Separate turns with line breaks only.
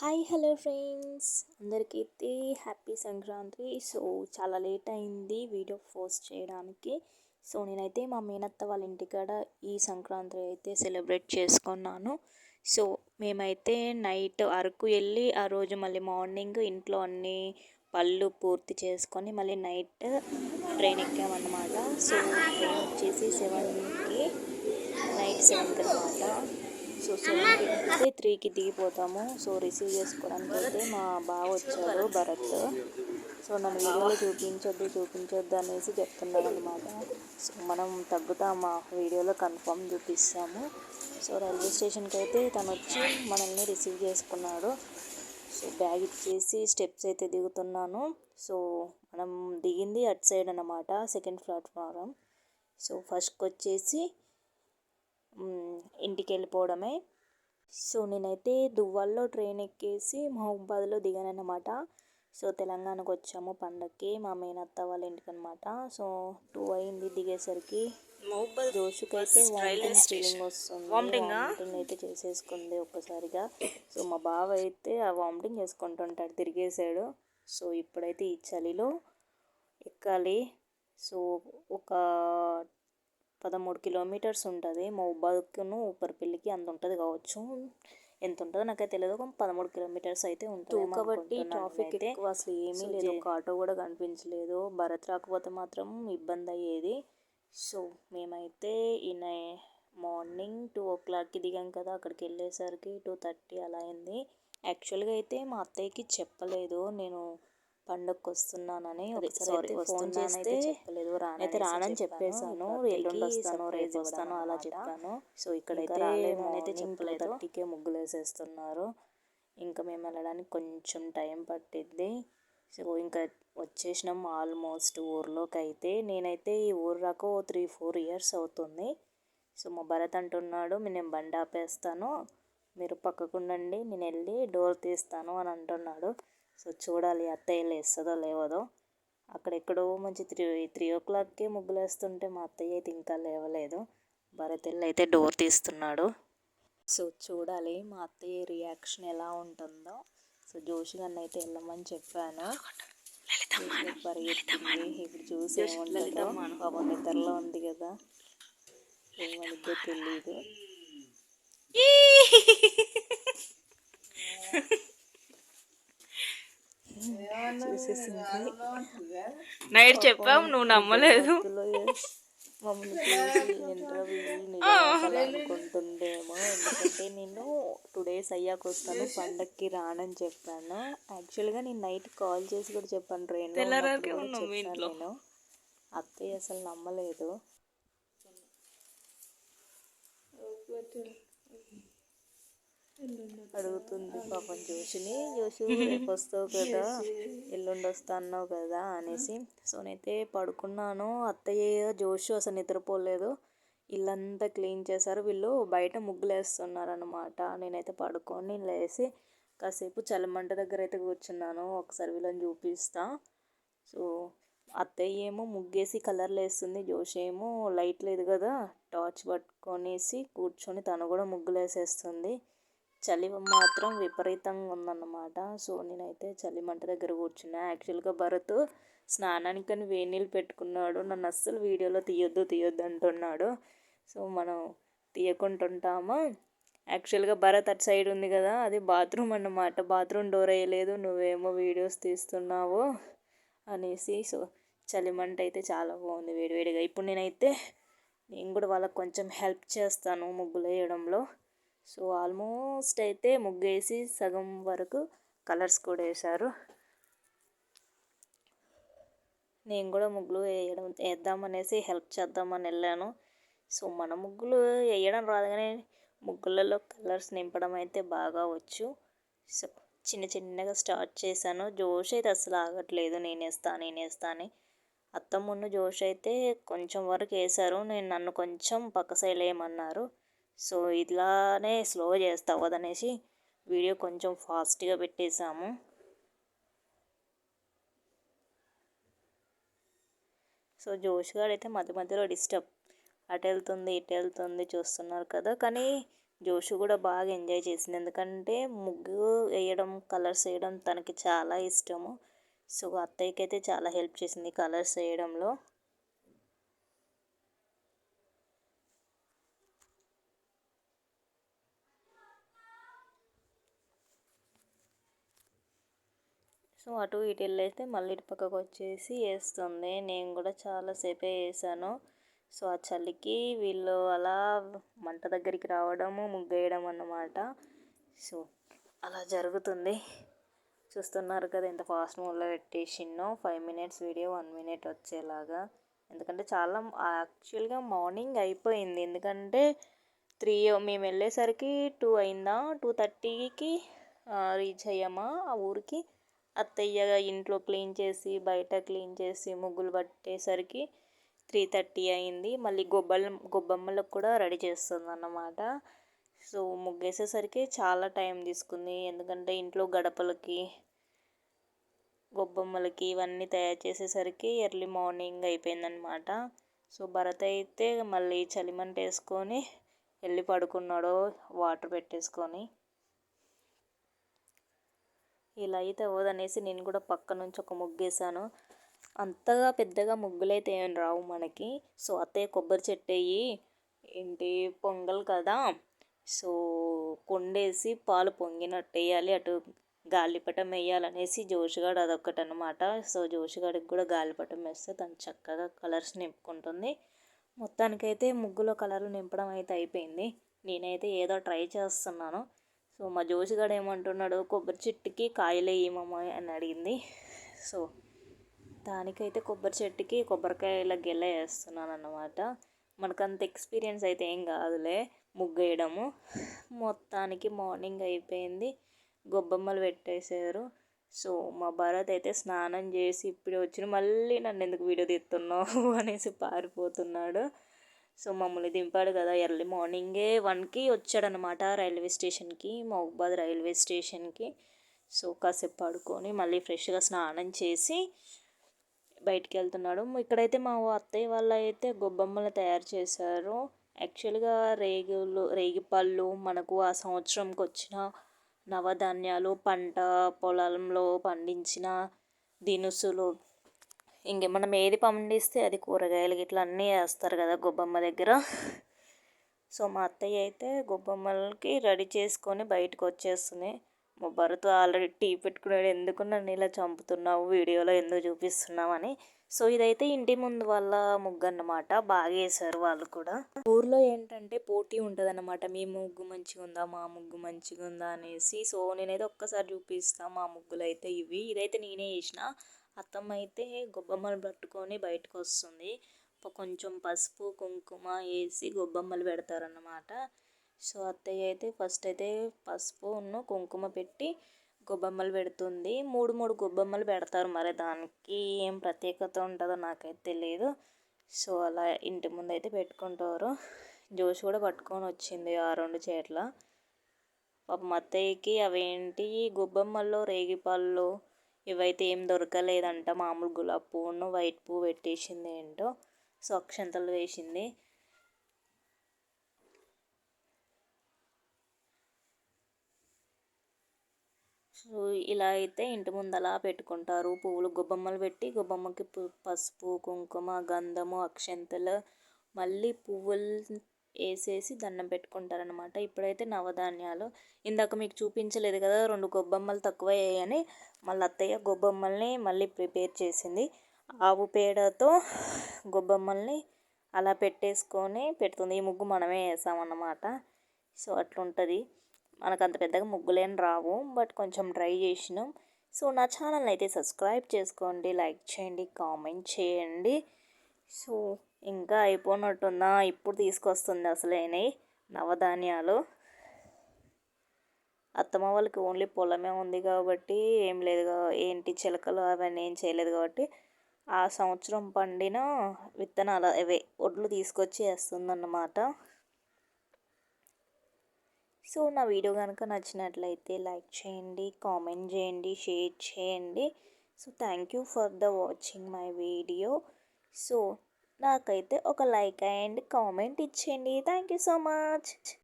Hi hello friends. అందరికైతే happy Sankranti. So చాలా late అయింది video post చేయడానికి. సో నేనైతే మా మేనత్త వాళ్ళ ఇంటికాడ ఈ సంక్రాంతి అయితే సెలబ్రేట్ చేసుకున్నాను. సో మేమైతే నైట్ అరకు వెళ్ళి ఆ రోజు మళ్ళీ మార్నింగ్ ఇంట్లో అన్ని పళ్ళు పూర్తి చేసుకొని మళ్ళీ నైట్ ట్రైన్ ఎక్కామన్నమాట. సో ట్రైన్ వచ్చేసి సెవెన్కి నైట్ సెవెన్కి అనమాట సో సో అయితే త్రీకి దిగిపోతాము. సో రిసీవ్ చేసుకోవడానికి అయితే మా బావ వచ్చారు భరత్. సో నన్ను వీడియోలో చూపించొద్దు చూపించొద్దు అనేసి చెప్తున్నాను అనమాట సో మనం తగ్గుతాం మా వీడియోలో కన్ఫర్మ్ చూపిస్తాము. సో రైల్వే స్టేషన్కి అయితే తను వచ్చి మనల్ని రిసీవ్ చేసుకున్నాడు. సో బ్యాగ్ ఇచ్చేసి స్టెప్స్ అయితే దిగుతున్నాను. సో మనం దిగింది అటు సైడ్ అనమాట సెకండ్ ప్లాట్ఫారం. సో ఫస్ట్కి వచ్చేసి ఇంటికి వెళ్ళిపోవడమే సో నేనైతే దువ్వాల్లో ట్రైన్ ఎక్కేసి మహబూబాద్లో దిగానన్నమాట. సో తెలంగాణకు వచ్చాము పండక్కి మా మేనత్త వాళ్ళ ఇంటికి అనమాట సో టూ అయింది దిగేసరికి. జోషుకి అయితే వామిటింగ్ ఫీలింగ్ వస్తుంది. వామిటింగ్? అయితే చేసేసుకుంది ఒక్కసారిగా. సో మా బావ అయితే ఆ వామిటింగ్ చేసుకుంటుంటాడు తిరిగేసాడు. సో ఇప్పుడైతే ఈ చలిలో ఎక్కాలి. సో ఒక పదమూడు కిలోమీటర్స్ ఉంటుంది. మహబాద్కును ఊపర్పల్లికి అంత ఉంటుంది కావచ్చు. ఎంత ఉంటుందో నాకైతే తెలియదు ఒక పదమూడు కిలోమీటర్స్ అయితే ఉంటుంది కాబట్టి ట్రాఫిక్ ఎక్కువ అసలు ఏమీ లేదు. ఒక ఆటో కూడా కనిపించలేదు. భరత్ రాకపోతే మాత్రం ఇబ్బంది అయ్యేది. సో మేమైతే ఈయన మార్నింగ్ టూ ఓ క్లాక్కి దిగాం కదా. అక్కడికి వెళ్ళేసరికి టూ థర్టీ అలా అయింది. యాక్చువల్గా అయితే మా అత్తయ్యకి చెప్పలేదు. నేను పండుగకి వస్తున్నానని ఒకసారి ఫోన్ చేస్తే చెప్పలేదు అయితే రానని చెప్పేశాను ఎల్లుండి వస్తాను రేపు వస్తాను అలా చెప్పాను. సో ఇక్కడైతే అయితే చెప్పలేదు. థర్టీకే ముగ్గులు వేసేస్తున్నారు ఇంకా మేము వెళ్ళడానికి కొంచెం టైం పట్టిద్ది. సో ఇంకా వచ్చేసినాం ఆల్మోస్ట్ ఊర్లోకి అయితే నేనైతే ఈ ఊరు రాక ఓ త్రీ ఫోర్ ఇయర్స్ అవుతుంది. సో మా భరత్ అంటున్నాడు నేను బండి ఆపేస్తాను మీరు పక్కకుండండి నేను వెళ్ళి డోర్ తీస్తాను అని అంటున్నాడు. సో చూడాలి అత్తయ్య లేస్తుందో లేవదో. అక్కడెక్కడో మంచి త్రీ త్రీ ఓ క్లాక్కే ముగ్గులు వేస్తుంటే మా అత్తయ్య అయితే ఇంకా లేవలేదు. భరతెల్లి అయితే డోర్ తీస్తున్నాడు. సో చూడాలి మా అత్తయ్య రియాక్షన్ ఎలా ఉంటుందో. సో జోషి గారిని అయితే వెళ్ళమని చెప్పాను. పరిగెత్తింది ఇప్పుడు చూసి ఏముంటుందో పాపం నిద్రలో ఉంది కదా. ఏమనిద్దో తెలియదు చూసేసింది నైట్ చెప్పావు నువ్వు నమ్మలేదు. అనుకుంటుందేమో ఎందుకంటే నేను టూ డేస్ అయ్యాక వస్తాను పండక్కి రానని చెప్పాను. యాక్చువల్గా నేను నైట్ కాల్ చేసి కూడా చెప్పాను ట్రైన్ నేను. అత్తయ్య అసలు నమ్మలేదు. అడుగుతుంది. పాపం జోషిని జోషి రేపు వస్తావు కదా? ఎల్లుండి వస్తా అన్నావు కదా? అనేసి. సో నేనైతే పడుకున్నాను. అత్తయ్య జోషి అసలు నిద్రపోలేదు. ఇల్లంతా క్లీన్ చేశారు. వీళ్ళు బయట ముగ్గులు వేస్తున్నారు అనమాట నేనైతే పడుకొని లేసి కాసేపు చలిమంట దగ్గర అయితే కూర్చున్నాను. ఒకసారి వీళ్ళని చూపిస్తా. సో అత్తయ్య ఏమో ముగ్గేసి కలర్లు వేస్తుంది జోషి ఏమో లైట్ లేదు కదా. టార్చ్ పట్టుకొనేసి కూర్చొని తను కూడా ముగ్గులు వేసేస్తుంది చలి మాత్రం విపరీతంగా ఉందన్నమాట. సో నేనైతే చలి మంట దగ్గర కూర్చున్నా. యాక్చువల్గా భరత్ స్నానానికని వేడి నీళ్ళు పెట్టుకున్నాడు. నన్ను అస్సలు వీడియోలో తీయొద్దు తీయొద్దు అంటున్నాడు. సో మనం తీయకుంటుంటామా? యాక్చువల్గా భరత్ అటు సైడ్ ఉంది కదా అది బాత్రూమ్ అన్నమాట. బాత్రూమ్ డోర్ వేయలేదు. నువ్వేమో వీడియోస్ తీస్తున్నావు అనేసి. సో చలిమంట అయితే చాలా బాగుంది వేడివేడిగా. ఇప్పుడు నేనైతే నేను కూడా వాళ్ళకి కొంచెం హెల్ప్ చేస్తాను ముగ్గులు వేయడంలో. సో ఆల్మోస్ట్ అయితే ముగ్గేసి సగం వరకు కలర్స్ కూడా వేశారు. నేను కూడా ముగ్గులు వేయడం వేద్దామనేసి హెల్ప్ చేద్దామని వెళ్ళాను. సో మన ముగ్గులు వేయడం రాదు కానీ ముగ్గులలో కలర్స్ నింపడం అయితే బాగా వచ్చు. సో చిన్న చిన్నగా స్టార్ట్ చేశాను. జోష్ అయితే అసలు ఆగట్లేదు. నేనేస్తా నేనేస్తా అని. అత్తమ్మున్న జోష్ అయితే కొంచెం వరకు వేశారు. నేను నన్ను కొంచెం పక్క సైడ్ వేయమన్నారు. సో ఇలానే స్లో చేస్తా అవ్వదనేసి వీడియో కొంచెం ఫాస్ట్గా పెట్టేశాము సో జోష్ గారు అయితే మధ్య మధ్యలో డిస్టర్బ్. అటు వెళ్తుంది ఇటు వెళ్తుంది చూస్తున్నారు కదా. కానీ జోషు కూడా బాగా ఎంజాయ్ చేసింది. ఎందుకంటే ముగ్గు వేయడం కలర్స్ వేయడం తనకి చాలా ఇష్టము. సో అత్తయ్యకి అయితే చాలా హెల్ప్ చేసింది కలర్స్ వేయడంలో. సో అటు ఇటు వెళ్ళైతే మళ్ళీ ఇటు పక్కకు వచ్చేసి వేస్తుంది. నేను కూడా చాలాసేపే వేసాను. సో ఆ చలికి వీళ్ళు అలా మంట దగ్గరికి రావడము ముగ్గేయడం అన్నమాట. సో అలా జరుగుతుంది. చూస్తున్నారు కదా ఎంత ఫాస్ట్ మోడ్లో పెట్టేసిన్నో five minutes video one minute వచ్చేలాగా. ఎందుకంటే చాలా యాక్చువల్గా మార్నింగ్ అయిపోయింది. ఎందుకంటే త్రీ మేము వెళ్ళేసరికి టూ అయిందా? టూ థర్టీకి రీచ్ అయ్యామా? ఆ ఊరికి అత్తయ్య ఇంట్లో క్లీన్ చేసి బయట క్లీన్ చేసి ముగ్గులు పట్టేసరికి త్రీ థర్టీ అయింది. మళ్ళీ గొబ్బల గొబ్బమ్మలకు కూడా రెడీ చేస్తుంది అన్నమాట సో ముగ్గేసేసరికి చాలా టైం తీసుకుంది. ఎందుకంటే ఇంట్లో గడపలకి గొబ్బమ్మలకి ఇవన్నీ తయారు చేసేసరికి ఎర్లీ మార్నింగ్ అయిపోయిందనమాట సో భరత్ అయితే మళ్ళీ చలిమంట వేసుకొని వెళ్ళి పడుకున్నాడు వాటర్ పెట్టేసుకొని. ఇలా అయితే అవ్వదనేసి నేను కూడా పక్క నుంచి ఒక ముగ్గేసాను అంతగా పెద్దగా ముగ్గులైతే ఏం రావు మనకి. సో అత్తయ్య కొబ్బరి చెట్టు అయ్యి ఏంటి పొంగల్ కదా? సో కొండేసి పాలు పొంగినట్టు వేయాలి. అటు గాలిపటం వేయాలనేసి జోషిగాడు అదొక్కటి అనమాట సో జోషిగాడికి కూడా గాలిపటం వేస్తే తను చక్కగా కలర్స్ నింపుకుంటుంది. మొత్తానికైతే ముగ్గులో కలర్లు నింపడం అయితే అయిపోయింది. నేనైతే ఏదో ట్రై చేస్తున్నాను. సో మా జోషిగాడు ఏమంటున్నాడు కొబ్బరి చెట్టుకి కాయలే ఏమమ్మా? అని అడిగింది. సో దానికైతే కొబ్బరి చెట్టుకి కొబ్బరికాయల గెల వేస్తున్నాను అన్నమాట మనకంత ఎక్స్పీరియన్స్ అయితే ఏం కాదులే ముగ్గేయడము. మొత్తానికి మార్నింగ్ అయిపోయింది గొబ్బమ్మలు పెట్టేశారు. సో మా భరత్ అయితే స్నానం చేసి ఇప్పుడు వచ్చిన మళ్ళీ నన్ను ఎందుకు వీడియో తీస్తున్నావు? అనేసి పారిపోతున్నాడు. సో మమ్మల్ని దింపాడు కదా ఎర్లీ మార్నింగే వన్కి వచ్చాడనమాట రైల్వే స్టేషన్కి మహబాద్ రైల్వే స్టేషన్కి. సో కాసేపు పడుకొని మళ్ళీ ఫ్రెష్గా స్నానం చేసి బయటికి వెళ్తున్నాడు. ఇక్కడైతే మా అత్తయ్య వాళ్ళు అయితే గొబ్బమ్మలు తయారు చేశారు. యాక్చువల్గా రేగులు రేగిపళ్ళు మనకు ఆ సంవత్సరంకి వచ్చిన నవధాన్యాలు పంట పొలంలో పండించిన దినుసులు ఇంక మనం ఏది పండిస్తే అది కూరగాయలు ఇట్లా అన్నీ వేస్తారు కదా గొబ్బమ్మ దగ్గర. సో మా అత్తయ్య అయితే గొబ్బమ్మలకి రెడీ చేసుకొని బయటకు వచ్చేస్తుంది. మా భరత్ ఆల్రెడీ టీ పెట్టుకున్నాడు. ఎందుకు నన్ను ఇలా చంపుతున్నావు? వీడియోలో ఎందుకు చూపిస్తున్నావు అని. సో ఇదైతే ఇంటి ముందు వాళ్ళ ముగ్గు అన్నమాట బాగా వేసారు వాళ్ళు కూడా. ఊర్లో ఏంటంటే పోటీ ఉంటుంది అన్నమాట మీ ముగ్గు మంచిగా ఉందా? మా ముగ్గు మంచిగా ఉందా? అనేసి. సో నేనైతే ఒక్కసారి చూపిస్తాను మా ముగ్గులు అయితే ఇవి. ఇదైతే నేనే వేసిన అత్తమ్మ అయితే గొబ్బమ్మలు పట్టుకొని బయటకు వస్తుంది కొంచెం పసుపు కుంకుమ వేసి గొబ్బమ్మలు పెడతారన్నమాట. సో అత్తయ్య అయితే ఫస్ట్ అయితే పసుపు కుంకుమ పెట్టి గొబ్బమ్మలు పెడుతుంది. మూడు మూడు గొబ్బమ్మలు పెడతారు మరి దానికి. ఏం ప్రత్యేకత ఉంటుందో నాకైతే తెలియదు సో అలా ఇంటి ముందు అయితే పెట్టుకుంటారు. జోష్ కూడా పట్టుకొని వచ్చింది ఆ రెండు చేట్ల. పాపం అత్తయ్యకి అవేంటి? గొబ్బమ్మల్లో రేగిపళ్ళు ఇవైతే ఏం దొరకలేదంట. మామూలు గులాబీ పువ్వును వైట్ పువ్వు పెట్టేసింది ఏంటో. సో అక్షంతలు వేసింది. సో ఇలా అయితే ఇంటి ముందు అలా పెట్టుకుంటారు. పువ్వులు గొబ్బమ్మలు పెట్టి గొబ్బమ్మకి పసుపు కుంకుమ గంధము అక్షంతలు మళ్ళీ పువ్వులు వేసేసి దండం పెట్టుకుంటారనమాట ఇప్పుడైతే నవధాన్యాలు. ఇందాక మీకు చూపించలేదు కదా రెండు గొబ్బమ్మలు తక్కువ అయ్యాయని మళ్ళీ అత్తయ్య గొబ్బమ్మల్ని మళ్ళీ ప్రిపేర్ చేసింది. ఆవు పేడతో గొబ్బమ్మల్ని అలా పెట్టేసుకొని పెడుతుంది. ఈ ముగ్గు మనమే వేసామన్నమాట. సో అట్లుంటుంది. మనకు అంత పెద్దగా ముగ్గులేం రావు బట్ కొంచెం ట్రై చేసినాం. సో నా ఛానల్ అయితే సబ్స్క్రైబ్ చేసుకోండి లైక్ చేయండి కామెంట్ చేయండి. సో ఇంకా అయిపోయినట్టుందా ఇప్పుడు తీసుకొస్తుంది అసలేనే నవధాన్యాలు. అత్తమ్మ వాళ్ళకి ఓన్లీ పొలమే ఉంది కాబట్టి ఏం లేదు ఏంటి చిలకలు అవన్నీ ఏం చేయలేదు కాబట్టి ఆ సంవత్సరం పండిన విత్తనాలు అవే ఒడ్లు తీసుకొచ్చి వేస్తుందన్నమాట. సో నా వీడియో కనుక నచ్చినట్లయితే లైక్ చేయండి కామెంట్ చేయండి షేర్ చేయండి. So thank you for the watching my video. So నాకైతే ఒక లైక్ అండ్ కామెంట్ ఇచ్చేయండి. Thank you so much.